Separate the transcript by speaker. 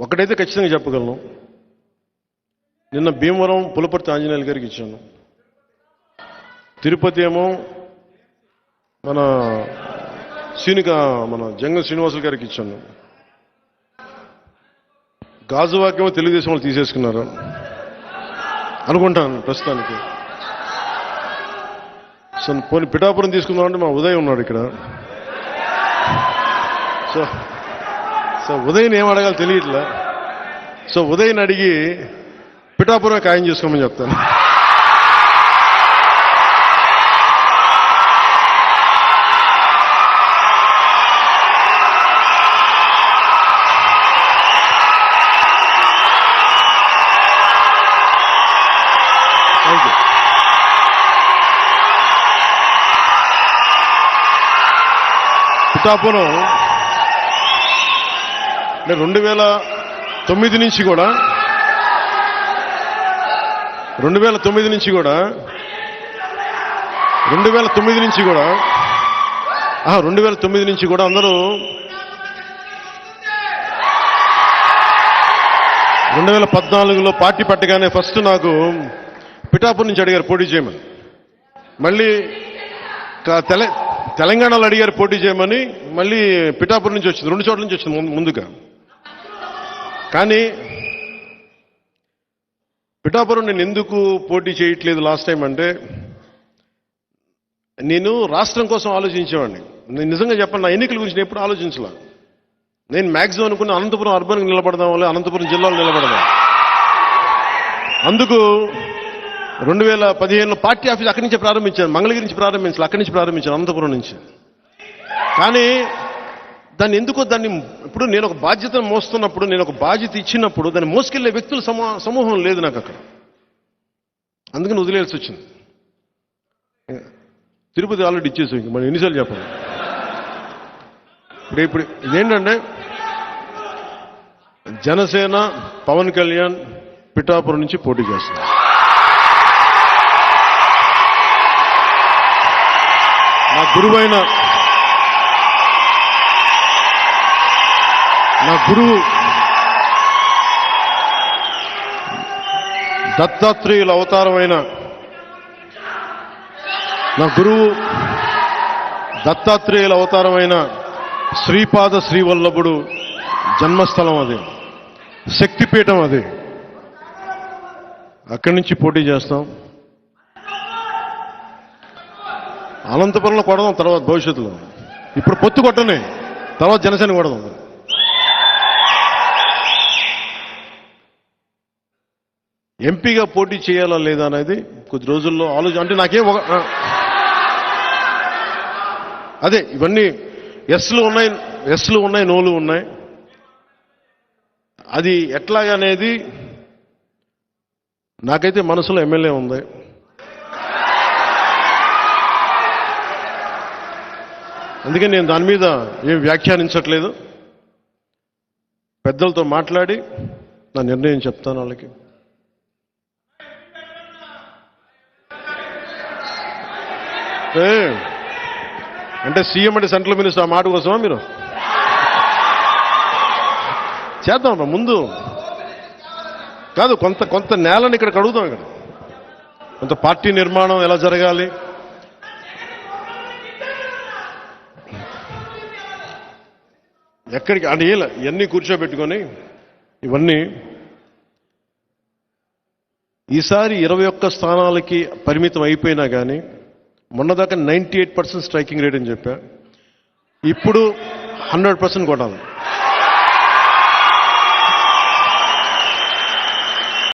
Speaker 1: ఒకటైతే ఖచ్చితంగా చెప్పగలను. నిన్న భీమవరం పులపర్తి ఆంజనేయులు గారికి ఇచ్చాను. తిరుపతి ఏమో మన సీనిక మన జంగం శ్రీనివాసులు గారికి ఇచ్చాను. గాజువాక్యమో తెలుగుదేశం వాళ్ళు తీసేసుకున్నారు. అనుకుంటాను ప్రస్తుతానికి. సో పోనీ పిఠాపురం తీసుకుందామంటే మా ఉదయ్ ఉన్నాడు ఇక్కడ. సో సో ఉదయం ఏం అడగాలో తెలియట్లే. సో ఉదయం అడిగి పిఠాపురం ఖాయం చేసుకోమని చెప్తాను. పిఠాపురం అంటే రెండు వేల తొమ్మిది నుంచి కూడా రెండు వేల తొమ్మిది నుంచి కూడా రెండు వేల తొమ్మిది నుంచి కూడా రెండు వేల తొమ్మిది నుంచి కూడా అందరూ రెండు వేల పద్నాలుగులో పార్టీ పట్టగానే ఫస్ట్ నాకు పిఠాపురం నుంచి అడిగారు పోటీ చేయమని. మళ్ళీ తెల తెలంగాణలో అడిగారు పోటీ చేయమని మళ్ళీ పిఠాపురం నుంచి వచ్చింది రెండు చోట్ల నుంచి వచ్చింది ముందుగా. కానీ పిఠాపురం నేను ఎందుకు పోటీ చేయట్లేదు లాస్ట్ టైం అంటే నేను రాష్ట్రం కోసం ఆలోచించేవాడిని. నేను నిజంగా చెప్పండి నా ఎన్నికల గురించి నేను ఎప్పుడు ఆలోచించలే? నేను మ్యాక్సిమం అనుకున్న అనంతపురం అర్బన్ నిలబడదాం వల్ల అనంతపురం జిల్లాలో నిలబడదాం అందుకు రెండు వేల పదిహేనులో పార్టీ ఆఫీస్ అక్కడి నుంచే ప్రారంభించాను మంగళగిరి నుంచి ప్రారంభించాలి అక్కడి నుంచి ప్రారంభించాను అనంతపురం నుంచి. కానీ దాన్ని ఎందుకో దాన్ని ఇప్పుడు నేను ఒక బాధ్యతను మోస్తున్నప్పుడు నేను ఒక బాధ్యత ఇచ్చినప్పుడు దాన్ని మోసుకెళ్ళే వ్యక్తుల సమూహం లేదు నాకు అక్కడ. అందుకని వదిలేయాల్సి వచ్చింది. తిరుపతి ఆల్రెడీ ఇచ్చేసి ఇంక మనం ఎన్నిసార్లు చెప్పాలి? ఇప్పుడు ఇప్పుడు ఇదేంటంటే జనసేన పవన్ కళ్యాణ్ పిఠాపురం నుంచి పోటీ చేస్తుంది నా గురువైన నా గురువు. దత్తాత్రేయుల అవతారమైన నా గురువు దత్తాత్రేయుల అవతారమైన శ్రీపాద శ్రీవల్లభుడు జన్మస్థలం అది. శక్తిపీఠం అది. అక్కడి నుంచి పోటీ చేస్తాం. అనంతపురంలో కొడదాం తర్వాత భవిష్యత్తులో. ఇప్పుడు పొత్తు కొట్టనే తర్వాత జనసేన కొడదాం. ఎంపీగా పోటీ చేయాలా లేదా అనేది కొద్ది రోజుల్లో ఆలోచన. అంటే నాకేం ఒక అదే ఇవన్నీ ఎస్లు ఉన్నాయి ఎస్లు ఉన్నాయి నోలు ఉన్నాయి. అది ఎట్లాగనేది నాకైతే మనసులో ఎమ్మెల్యే ఉంది. అందుకని నేను దాని మీద ఏం వ్యాఖ్యానించట్లేదు. పెద్దలతో మాట్లాడి నా నిర్ణయం చెప్తాను వాళ్ళకి ఏ, అంటే సీఎం అంటే సెంట్రల్ మినిస్టర్ ఆ మాట కోసమా మీరు? చేద్దాం ముందు. కాదు కొంత కొంత నేలని ఇక్కడ కడుగుదాం ఇక్కడ. కొంత పార్టీ నిర్మాణం ఎలా జరగాలి? ఎక్కడికి అంటే ఇలా ఇవన్నీ కూర్చోబెట్టుకొని ఇవన్నీ ఈసారి ఇరవై ఒక్క స్థానాలకి పరిమితం అయిపోయినా కానీ మొన్నదాకా ninety eight percent striking rate అని చెప్పా. ఇప్పుడు హండ్రెడ్ పర్సెంట్ కొట్టాలి.